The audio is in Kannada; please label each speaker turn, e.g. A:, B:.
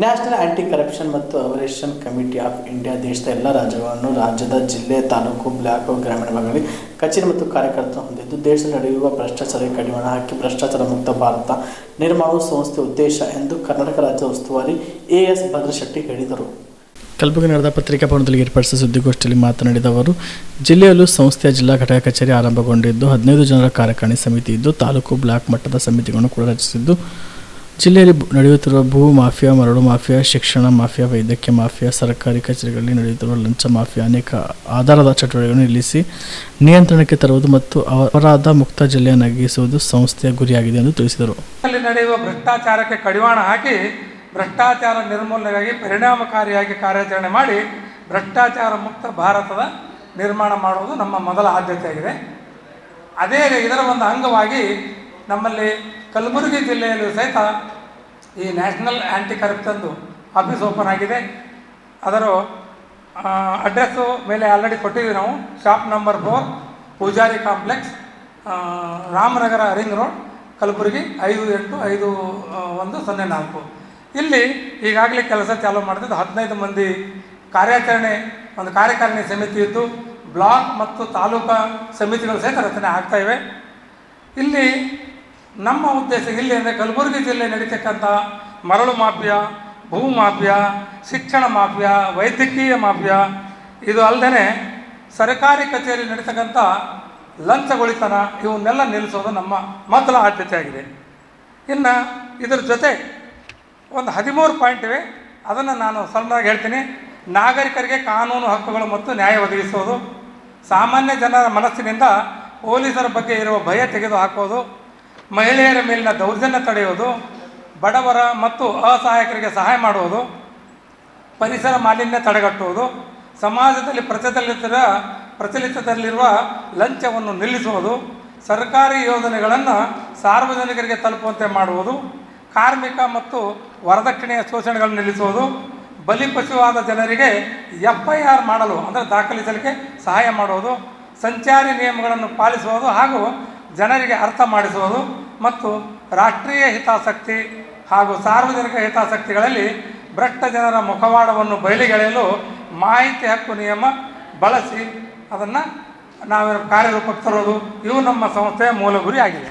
A: ನ್ಯಾಷನಲ್ ಆ್ಯಂಟಿ ಕರಪ್ಷನ್ ಮತ್ತು ಅವರೇಷನ್ ಕಮಿಟಿ ಆಫ್ ಇಂಡಿಯಾ ದೇಶದ ಎಲ್ಲ ರಾಜ್ಯಗಳನ್ನು ರಾಜ್ಯದ ಜಿಲ್ಲೆ, ತಾಲೂಕು, ಬ್ಲಾಕ್ ಗ್ರಾಮೀಣ ಭಾಗಗಳಲ್ಲಿ ಕಚೇರಿ ಮತ್ತು ಕಾರ್ಯಕರ್ತ ಹೊಂದಿದ್ದು, ದೇಶದಲ್ಲಿ ನಡೆಯುವ ಭ್ರಷ್ಟಾಚಾರಕ್ಕೆ ಕಡಿವಾಣ ಹಾಕಿ ಭ್ರಷ್ಟಾಚಾರ ಮುಕ್ತ ಭಾರತ ನಿರ್ಮಾಣ ಸಂಸ್ಥೆ ಉದ್ದೇಶ ಎಂದು ಕರ್ನಾಟಕ ರಾಜ್ಯ ಉಸ್ತುವಾರಿ ಎ ಎಸ್ ಭದ್ರಶೆಟ್ಟಿ ಹೇಳಿದರು. ಕಲಬುರಗಿ ನಡೆದ ಪತ್ರಿಕಾ ಭವನದಲ್ಲಿ ಏರ್ಪಡಿಸಿದ ಸುದ್ದಿಗೋಷ್ಠಿಯಲ್ಲಿ ಮಾತನಾಡಿದ ಅವರು, ಜಿಲ್ಲೆಯಲ್ಲೂ ಸಂಸ್ಥೆಯ ಜಿಲ್ಲಾ ಘಟಕ ಕಚೇರಿ ಆರಂಭಗೊಂಡಿದ್ದು, ಹದಿನೈದು ಜನರ ಕಾರ್ಯಕಾರಿಣಿ ಸಮಿತಿ ಇದ್ದು, ತಾಲೂಕು, ಬ್ಲಾಕ್ ಮಟ್ಟದ ಸಮಿತಿಗಳನ್ನು ಕೂಡ ರಚಿಸಿದ್ದು ಜಿಲ್ಲೆಯಲ್ಲಿ ನಡೆಯುತ್ತಿರುವ ಭೂ ಮಾಫಿಯಾ, ಮರಳು ಮಾಫಿಯಾ, ಶಿಕ್ಷಣ ಮಾಫಿಯಾ, ವೈದ್ಯಕೀಯ ಮಾಫಿಯಾ, ಸರ್ಕಾರಿ ಕಚೇರಿಗಳಲ್ಲಿ ನಡೆಯುತ್ತಿರುವ ಲಂಚ ಮಾಫಿಯಾ ಅನೇಕ ಆಧಾರದ ಚಟುವಟಿಕೆಗಳನ್ನು ನಿಲ್ಲಿಸಿ ನಿಯಂತ್ರಣಕ್ಕೆ ತರುವುದು ಮತ್ತು ಅಪರಾಧ ಮುಕ್ತ ಜಿಲ್ಲೆಯನ್ನಾಗಿಸುವುದು ಸಂಸ್ಥೆಯ ಗುರಿಯಾಗಿದೆ ಎಂದು ತಿಳಿಸಿದರು.
B: ನಡೆಯುವ ಭ್ರಷ್ಟಾಚಾರಕ್ಕೆ ಕಡಿವಾಣ ಹಾಕಿ ಭ್ರಷ್ಟಾಚಾರ ನಿರ್ಮೂಲನೆಗಾಗಿ ಪರಿಣಾಮಕಾರಿಯಾಗಿ ಕಾರ್ಯಾಚರಣೆ ಮಾಡಿ ಭ್ರಷ್ಟಾಚಾರ ಮುಕ್ತ ಭಾರತದ ನಿರ್ಮಾಣ ಮಾಡುವುದು ನಮ್ಮ ಮೊದಲ ಆದ್ಯತೆಯಾಗಿದೆ. ಅದೇ ಇದರ ಒಂದು ಅಂಗವಾಗಿ ನಮ್ಮಲ್ಲಿ ಕಲಬುರಗಿ ಜಿಲ್ಲೆಯಲ್ಲೂ ಸಹಿತ ಈ ನ್ಯಾಷನಲ್ ಆ್ಯಂಟಿ ಕರಪ್ಷನ್ದು ಆಫೀಸ್ ಓಪನ್ ಆಗಿದೆ. ಅದರ ಅಡ್ರೆಸ್ಸು ಮೇಲೆ ಆಲ್ರೆಡಿ ಕೊಟ್ಟಿದ್ದೀವಿ ನಾವು. Shop number four, Pujari complex Ramanagara ring road, Kalaburagi, ಐದು ಎಂಟು, ಐದು ಒಂದು, ಸೊನ್ನೆ ನಾಲ್ಕು. ಇಲ್ಲಿ ಈಗಾಗಲೇ ಕೆಲಸ ಚಾಲೂ ಮಾಡ್ತಿದ್ದು ಹದಿನೈದು ಮಂದಿ ಕಾರ್ಯಾಚರಣೆ, ಒಂದು ಕಾರ್ಯಕಾರಿಣಿ ಸಮಿತಿ ಇದ್ದು, ಬ್ಲಾಕ್ ಮತ್ತು ತಾಲೂಕಾ ಸಮಿತಿಗಳು ಸಹಿತ ರಚನೆ ಆಗ್ತಾ ಇವೆ. ಇಲ್ಲಿ ನಮ್ಮ ಉದ್ದೇಶ ಇಲ್ಲಿ ಅಂದರೆ ಕಲಬುರಗಿ ಜಿಲ್ಲೆ ನಡೀತಕ್ಕಂಥ ಮರಳು ಮಾಫಿಯಾ, ಭೂ ಮಾಫಿಯಾ, ಶಿಕ್ಷಣ ಮಾಫಿಯಾ, ವೈದ್ಯಕೀಯ ಮಾಫಿಯಾ, ಇದು ಅಲ್ಲದೆ ಸರ್ಕಾರಿ ಕಚೇರಿ ನಡೀತಕ್ಕಂಥ ಲಂಚಗೊಳಿತನ, ಇವನ್ನೆಲ್ಲ ನಿಲ್ಲಿಸೋದು ನಮ್ಮ ಮೊದಲ ಆದ್ಯತೆಯಾಗಿದೆ ಇನ್ನು ಇದರ ಜೊತೆ ಒಂದು ಹದಿಮೂರು ಪಾಯಿಂಟ್ ಇವೆ. ಅದನ್ನು ನಾನು ಸಣ್ಣದಾಗಿ ಹೇಳ್ತೀನಿ. ನಾಗರಿಕರಿಗೆ ಕಾನೂನು ಹಕ್ಕುಗಳು ಮತ್ತು ನ್ಯಾಯ ಒದಗಿಸೋದು, ಸಾಮಾನ್ಯ ಜನರ ಮನಸ್ಸಿನಿಂದ ಪೊಲೀಸರ ಬಗ್ಗೆ ಇರುವ ಭಯ ತೆಗೆದು ಹಾಕೋದು ಮಹಿಳೆಯರ ಮೇಲಿನ ದೌರ್ಜನ್ಯ ತಡೆಯೋದು ಬಡವರ ಮತ್ತು ಅಸಹಾಯಕರಿಗೆ ಸಹಾಯ ಮಾಡುವುದು, ಪರಿಸರ ಮಾಲಿನ್ಯ ತಡೆಗಟ್ಟುವುದು, ಸಮಾಜದಲ್ಲಿ ಪ್ರಚಲಿತ ಪ್ರಚಲಿತದಲ್ಲಿರುವ ಲಂಚವನ್ನು ನಿಲ್ಲಿಸುವುದು, ಸರ್ಕಾರಿ ಯೋಜನೆಗಳನ್ನು ಸಾರ್ವಜನಿಕರಿಗೆ ತಲುಪುವಂತೆ ಮಾಡುವುದು, ಕಾರ್ಮಿಕ ಮತ್ತು ವರದಕ್ಷಿಣೆಯ ಶೋಷಣೆಗಳನ್ನು ನಿಲ್ಲಿಸುವುದು ಬಲಿಪಶುವಾದ ಜನರಿಗೆ ಎಫ್ ಐ ಆರ್ ಮಾಡಲು, ಅಂದರೆ ದಾಖಲಿಸಲಿಕ್ಕೆ ಸಹಾಯ ಮಾಡುವುದು, ಸಂಚಾರಿ ನಿಯಮಗಳನ್ನು ಪಾಲಿಸುವುದು ಹಾಗೂ ಜನರಿಗೆ ಅರ್ಥ ಮಾಡಿಸುವುದು ಮತ್ತು ರಾಷ್ಟ್ರೀಯ ಹಿತಾಸಕ್ತಿ ಹಾಗೂ ಸಾರ್ವಜನಿಕ ಹಿತಾಸಕ್ತಿಗಳಲ್ಲಿ ಭ್ರಷ್ಟ ಜನರ ಮುಖವಾಡವನ್ನು ಬಯಲಿಗೆಳೆಯಲು ಮಾಹಿತಿ ಹಕ್ಕು ನಿಯಮ ಬಳಸಿ ಅದನ್ನು ನಾವು ಕಾರ್ಯರೂಪಕ್ಕೆ ತರೋದು ಇವು ನಮ್ಮ ಸಂಸ್ಥೆಯ ಮೂಲ ಗುರಿ ಆಗಿದೆ.